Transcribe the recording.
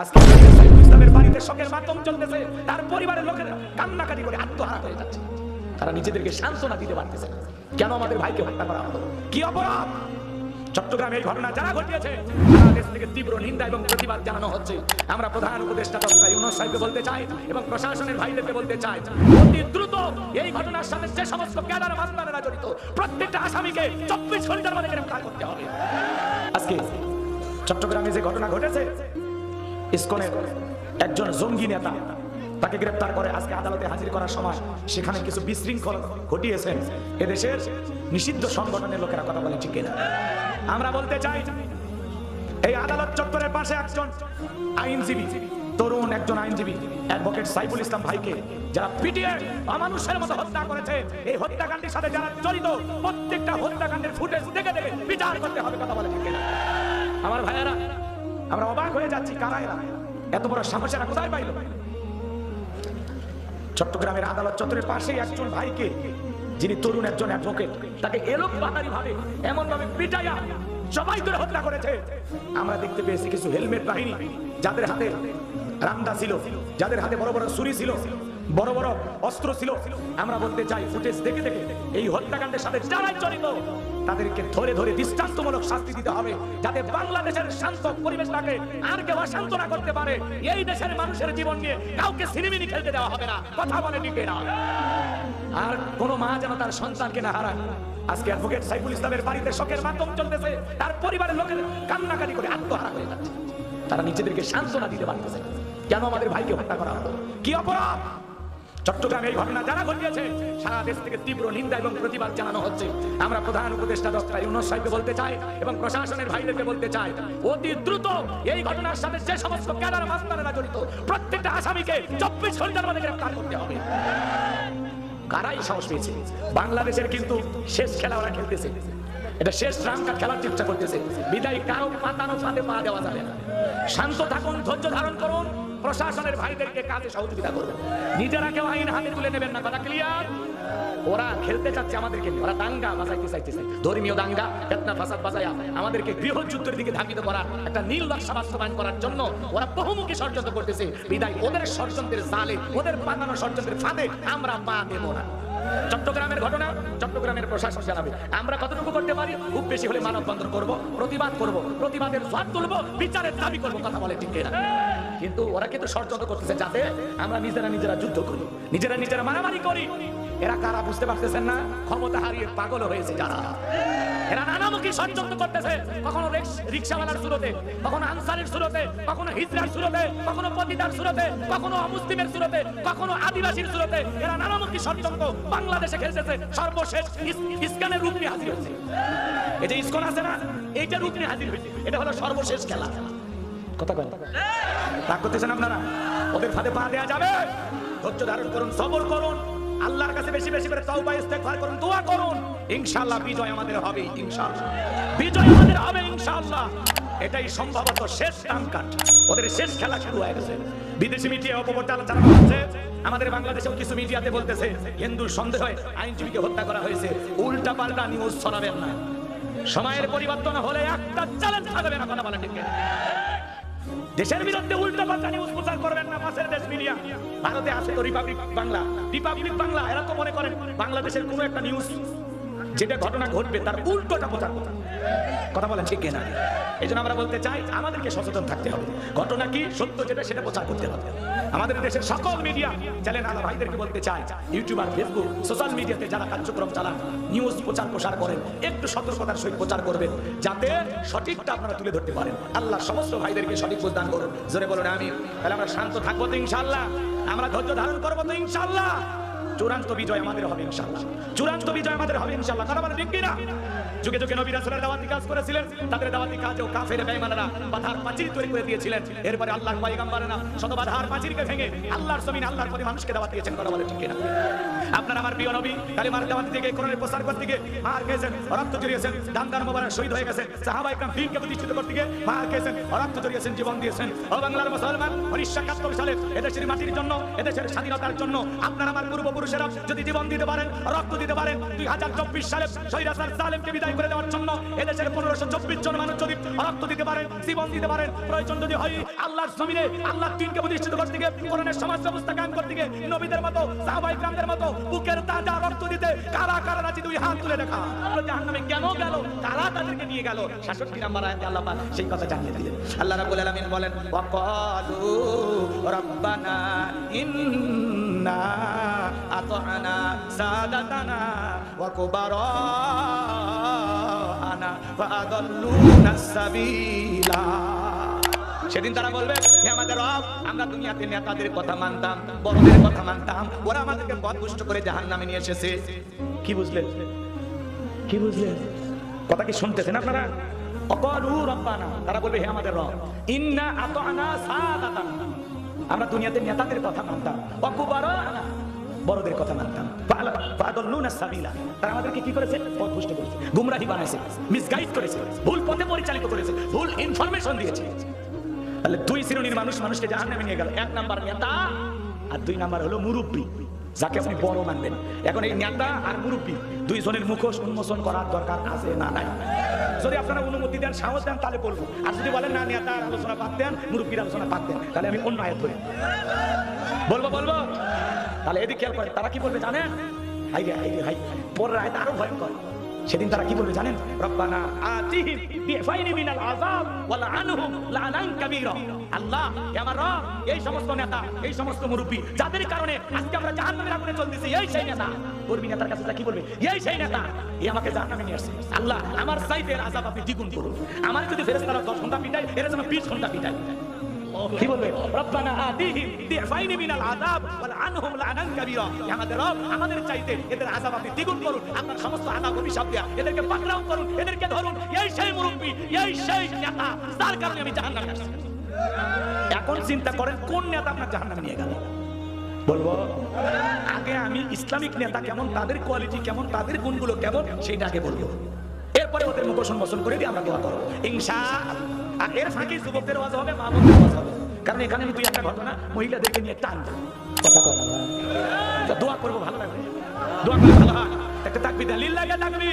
আজকে ইসলামের বাড়িতে মাধ্যম চলতেছে, তার পরিবারের লোকেরা কান্নাকাটি করে আত্মহারা হয়ে যাচ্ছে। তারা নিজেদেরকে সান্ত্বনা দিতে পারতেছে না। কেন আমাদের ভাইকে হত্যা করা হলো? কি অপরাধ? চট্টগ্রামে এই ঘটনা যারা ঘটিয়েছে থেকে তীব্র নিন্দা এবং প্রতিবাদ জানানো হচ্ছে। আমরা প্রধান উপদেষ্টা ডক্টর ইউনুস সাহেবকে বলতে চাই এবং প্রশাসনের ভাইদেরকে বলতে চাই, অতি দ্রুত এই ঘটনার সাথে যে সমস্ত ক্যাডার মাস্তানেরা জড়িত, প্রত্যেকটা আসামিকে চব্বিশ ঘণ্টার মধ্যে গ্রেফতার করতে হবে। আজকে চট্টগ্রামে যে ঘটনা ঘটেছে ইসকনের একজন জঙ্গি নেতা তাকে গ্রেপ্তার করে আজকে আদালতে হাজির করার সময় সেখানে কিছু বিশৃঙ্খল ঘটিয়েছেন এদেশের নিষিদ্ধ সংগঠনের লোকেরা কথা বলে ঠিক কিনা? আমরা বলতে চাই, এই আদালত চত্বরের পাশে একজন আইনজীবী, তরুণ একজন আইনজীবী, অ্যাডভোকেট সাইফুল ইসলাম ভাইকে যারা পিটিয়ে অমানুষের মতো হত্যা করেছে, এই হত্যাকাণ্ডের সাথে যারা জড়িত, প্রত্যেকটা হত্যাকাণ্ডের ফুটেজ দেখে দেখে বিচার করতে হবে, কথা বলে আমার ভাইয়েরা আমরা অবাক হয়ে যাচ্ছি, কারা এরা? এত বড় সাহসেরা কোথায় পাইল? চট্টগ্রামের আদালত চত্বরের পাশেই একজন ভাইকে, যিনি তরুণ একজন অ্যাডভোকেট তাকে এলোক বাহারি ভাবে এমন ভাবে পিটাইয়া সবাই ধরে হত্যা করেছে। আমরা দেখতে পেয়েছি কিছু হেলমেট বাহিনী, যাদের হাতে রামদা ছিল, যাদের হাতে বড় বড় ছুরি ছিল বড় বড় অস্ত্র ছিল। আমরা বলতে চাই, ফুটেজ দেখে দেখে এই হত্যাকাণ্ডের সাথে যারাই জড়িত, তাদেরকে ধরে ধরে দৃষ্টান্তমূলক শাস্তি দিতে হবে, যাতে বাংলাদেশের শান্ত পরিবেশটাকে আর কেউ অশান্ত না করতে পারে। এই দেশের মানুষের জীবন নিয়ে কাউকে সিনেমিনি খেলতে দেওয়া হবে না। কথা বলে নিকে না আর কোন মা যেন তার সন্তানকে না হারায়। আজকে অ্যাডভোকেট সাইফুল ইসলামের বাড়িতে শোকের মাধ্যম চলতেছে। তার পরিবারের লোকের কান্নাকাটি করে আত্মহারা হয়ে যাচ্ছে। তারা নিজেদেরকে সান্ত্বনা দিতে পারতেছে কেন আমাদের ভাইকে হত্যা করা হলো? কি অপরাধ? চট্টগ্রামে এই ঘটনা যারা ঘটিয়েছে। সারা দেশ থেকে তীব্র নিন্দা এবং প্রতিবাদ জানানো হচ্ছে। আমরা প্রধান উপদেষ্টা ডক্টর ইউনুস সাহেবকে বলতে চাই এবং প্রশাসনের ভাইদেরকে বলতে চাই, অতি দ্রুত এই ঘটনার সাথে যে সমস্ত ক্যাডার মাস্তানেরা জড়িত, প্রত্যেকটা আসামিকে চব্বিশ ঘণ্টার মধ্যে গ্রেফতার করতে হবে। কারাই সাহস পেয়েছে। বাংলাদেশের কিন্তু শেষ খেলা ওরা খেলতেছে। এটা শেষ রামকা খেলার চেষ্টা করতেছে। বিদায় কারও পাতানো ফাঁদে পা দেওয়া যাবে না। শান্ত থাকুন, ধৈর্য ধারণ করুন। প্রশাসনের ভাইদেরকে কাজে সহযোগিতা করবেন নিজেরা কেউ আইন হাতে তুলে নেবেন না, কথা ক্লিয়ার ওরা খেলতে চাচ্ছে আমাদেরকে ওরা দাঙ্গা বাজাইতে চাইতেছে ধর্মীয় দাঙ্গা, ফেতনা ফাসাদ বাজায়া, আমাদেরকে গৃহযুদ্ধের দিকে ধাবিত করার, একটা নীল নকশা বাস্তবায়ন করার জন্য ওরা বহুমুখী ষড়যন্ত্র করতেছে। বিদায়, ওদের ষড়যন্ত্রের জালে, ওদের বানানো ষড়যন্ত্রের ফাঁদে আমরা পা দেব না। চট্টগ্রামের ঘটনা, চট্টগ্রামের প্রশাসন জানাবে, আমরা কতটুকু করতে পারি? খুব বেশি হলে মানববন্ধন করব, প্রতিবাদ করব, প্রতিবাদের জোয়ার তুলবো, বিচারের দাবি করব, কথা বলে ঠিক না কিন্তু ওরা কিন্তু ষড়যন্ত্র করতেছে যাতে আমরা নিজেরা নিজেরা যুদ্ধ করি, নিজেরা নিজেরা মারামারি করি। এরা কারা বুঝতে পারতেছেন না? ক্ষমতা হারিয়ে পাগল হয়েছে যারা। এরা নানামুখী ষড়যন্ত্র করতেছে। কখনো রিক্সাওয়ালার সুরতে, কখনো আনসারের সুরতে, কখনো হিজরার সুরতে, কখনো পতিতার সুরতে, কখনো অমুসলিমের সুরতে, কখনো আদিবাসীর সুরতে, এরা নানামুখী ষড়যন্ত্র বাংলাদেশে খেলতেছে। সর্বশেষ ইস- ইস্কানের রূপ নিয়ে হাজির হয়েছে। এই যে ইস্কন আছে না, এইটা রূপ নিয়ে হাজির হয়েছে। এটা হলো সর্বশেষ খেলা। কথা কয় রাগ করতেছেন আপনারা? ওদের ফাঁদে পা দেওয়া যাবে। ধৈর্য ধারণ করুন, সবর করুন। আল্লাহর কাছে বেশি বেশি করে তওবা, ইস্তেগফার করুন, দোয়া করুন। ইনশাআল্লাহ বিজয় আমাদের হবে, ইনশাআল্লাহ। বিজয় আমাদের হবে, ইনশাআল্লাহ। এটাই সম্ভবত শেষ টান ওদের শেষ খেলা শুরু হয়ে গেছে। বিদেশি মিডিয়া অপপ্রচার চালানো হচ্ছে। আমাদের বাংলাদেশেও কিছু মিডিয়াতে বলতেছে, হিন্দুর সন্দেহে আইনজীবীকে হত্যা করা হয়েছে। উল্টা পাল্টা নিউজ ছড়াবেন না। সময়ের পরিবর্তন হলে একটা চ্যালেঞ্জ থাকবে না, কথা বলেন ঠিক? দেশের বিরুদ্ধে উল্টো পাল্টা নিউজ প্রচার করবেন না মাসের দেশ মিডিয়া। ভারতে আছে তো রিপাবলিক বাংলা। রিপাবলিক বাংলা, এরা তো মনে করেন বাংলাদেশের কোনো একটা নিউজ যেটা ঘটনা ঘটবে, তার উল্টোটা প্রচার করা কথা বলেন ঠিক কিনা? এই জন্য আমরা বলতে চাই, আমাদেরকে সচেতন থাকতে হবে। ঘটনা কি? সত্য যেটা, সেটা প্রচার করতে হবে। আমাদের দেশের সকল মিডিয়া চ্যানেল আলা ভাইদেরকে বলতে চাই ইউটিউবার ফেসবুক সোশ্যাল মিডিয়াতে যারা কার্যক্রম চালান নিউজ প্রচার প্রসার করেন, একটু সতর্কতার সহিত প্রচার করবেন, যাতে সঠিকটা আপনারা তুলে ধরতে পারেন। আল্লাহ সমস্ত ভাইদেরকে সঠিক প্রদান করুন। জোরে বলুন আমি তাহলে আমরা শান্ত থাকব তো ইনশাল্লাহ আমরা ধৈর্য ধারণ করব তো ইনশাল্লাহ চূড়ান্ত বিজয় আমাদের হবে ইনশাল্লাহ চূড়ান্ত বিজয় আমাদের হবে ইনশাল্লাহ তারা মানে ঠিক কিনা? যুগে যুগে নবী রাসূলের দাওয়াতি কাজ করেছিলেন। তাদের দাওয়াতি কাজেও কাফের বেঈমানরা বাধার পাঁচিল তৈরি করে দিয়েছিলেন। এরপরে আল্লাহর পয়গম্বরেরা শত বাধার পাঁচিলকে ভেঙে আল্লাহর জমিন আল্লাহর পথে মানুষকে দাওয়াত দিয়েছেন, কথা বলে ঠিক কিনা। আপনার আমার প্রিয় নবী, কালিমার দাওয়াত থেকে কোরআনের প্রচার করতে গিয়ে মার খেয়েছেন, রক্ত জড়িয়েছেন, দান্দার মোবারক শহীদ হয়ে গেছেন। সাহাবা ইকরাম দ্বীনকে প্রতিষ্ঠিত করতে গিয়ে মার খেয়েছেন, রক্ত জড়িয়েছেন, জীবন দিয়েছেন। ও বাংলার মুসলমান, উনিশশো একাত্তর সালে এদেশের মাটির জন্য, এদেশের স্বাধীনতার জন্য আপনার আমার পূর্বপুরুষেরা যদি জীবন দিতে পারেন, রক্ত দিতে পারেন, দুই হাজার চব্বিশ সালে শহীদ হাসান সালেমকে বিদায় করে দেওয়ার জন্য এদেশের পনেরোশো চব্বিশ জন মানুষ যদি রক্ত দিতে পারেন জীবন দিতে পারেন প্রয়োজন যদি হয়, আল্লাহর জমিনে, আল্লাহর দিনকে প্রতিষ্ঠিত করতে গিয়ে কোরআনের সমাজ ব্যবস্থা কায়েম করতে গিয়ে নবীদের মতো, সাহাবাই গ্রামদের মতো বুকের তাজা রক্ত দিতে কারা কারা রাজি? দুই হাত তুলে দেখা। জাহান্নামে কেন গেল? কারা তাদেরকে নিয়ে গেল? সাতষট্টি নাম্বার আয়াতে আল্লাহ পাক সেই কথা জানিয়ে দিলেন। আল্লাহ রাব্বুল আলামিন বলেন, ওয়াকালু রাব্বানা ইন্না আতআনা সাদাতানা সেদিন তারা বলবে, হে আমাদের রব, আমরা দুনিয়াতে নেতাদের কথা মানতাম, বড়দের কথা মানতাম, ওরা আমাদেরকে পথভুষ্ট করে জাহান নামে নিয়ে এসেছে। কি বুঝলেন কি বুঝলেন কথা কি শুনতেছেন আপনারা? তারা বলবে আমাদের আমরা দুনিয়াতে নেতাদের কথা মানতাম। অকুবারানা বড়দের কথা মানতাম। তারা কি করেছে? ভুল পরিচালিত করেছে, ভুল ইনফরমেশন দিয়েছে। তাহলে দুই মানুষ এক নাম্বার নেতা আর দুই নাম্বার হলো যাকে আপনি বড় মানবেন। এখন এই আর দুইজনের মুখোশ উন্মোচন করার দরকার আছে না নাই? যদি আপনারা অনুমতি দেন, সাহস দেন, তাহলে বলব আর যদি বলেন, না, নেতা, আলোচনা বাদ দেন, মুরব্বীর আলোচনা বাদ দেন, তাহলে আমি অন্য আয়াত বলব বলব? তাহলে এদিকে খেয়াল করেন, তারা কি বলবে জানেন? আরও ভয়ঙ্কর। সেদিন তারা কি বলবে জানেন? আল্লাহ আমার এই সমস্ত নেতা, এই সমস্ত মুরব্বি, যাদের কারণে আজকে আমরা জাহান্নামের আগুনে চলতেছি এই সেই নেতা। কর্মী নেতার কাছে কি বলবে? এই সেই নেতা এই আমাকে জাহান্নামে নিয়ে আসছে। আল্লাহ, আমার সাইফের আপনি দ্বিগুণ করুন। আমার যদি ফেরেশতারা 10 ঘণ্টা পিটায়, এরা যেন 20 ঘণ্টা পিটায়। কি বলবে? রব্বানা মিনাল আযাব ওয়া লাআনহুম লাআনান কাবীরা। আমাদের রব আমাদের চাইতে এদের আযাব আপনি দ্বিগুণ করুন। আপনার সমস্ত আযাব অভিশাপ দেয়া। এদেরকে পাকড়াও করুন। এদেরকে ধরুন। এই সেই এই সেই নেতা। যার কারণে আমি জাহান্নামে আসছি। এখন চিন্তা করেন, কোন নেতা আপনার জাহান্নামে নিয়ে গেল? বলব, আগে আমি ইসলামিক নেতা কেমন, তাদের কোয়ালিটি কেমন, তাদের গুণগুলো কেমন, সেইটা আগে বলব। এরপরে ওদের মুখ মোশন করে দিয়ে আমরা দোয়া করো ইনশা আর এর ফাঁকে যুবকদের ওয়াজ হবে মা বোনদের হবে। কারণ এখানে আমি দুই একটা ঘটনা মহিলাদেরকে নিয়ে টান কথা। দোয়া করব, ভালো লাগবে। দোয়া করলে ভালো হয়। একটা তাকবি দালিল লাগে তাকবি